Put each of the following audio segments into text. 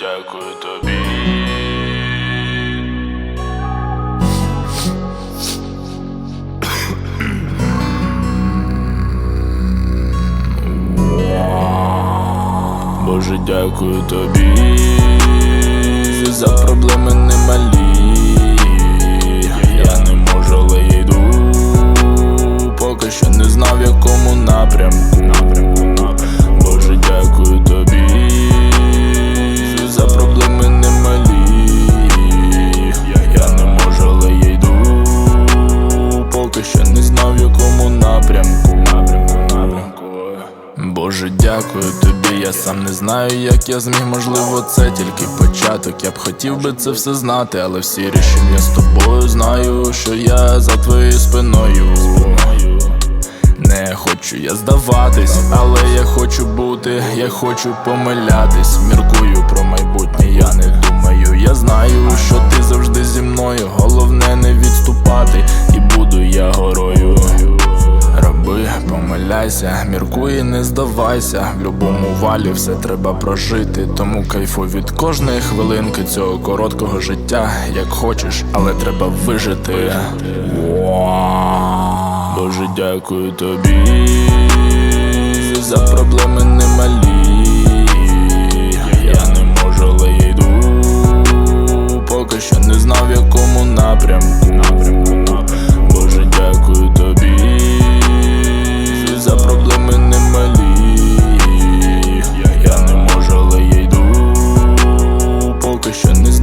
дякую тобі. Боже, дякую тобі за проблеми немалі. Я не можу, але йду. Поки що не знав, в якому напрямку. Боже, дякую тобі, я сам не знаю, як я зміг, можливо, це тільки початок. Я б хотів би це все знати, але всі рішення з тобою знаю, що я за твоєю спиною. Не хочу я здаватись, але я хочу бути, я хочу помилятись. Міркую про майбутнє, я не думаю. Я знаю, що ти помиляйся, міркуй, не здавайся. В любому валі все треба прожити. Тому кайфуй від кожної хвилинки цього короткого життя, як хочеш, але треба вижити. Боже, дякую тобі за проблеми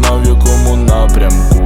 знав, в якому напрямку.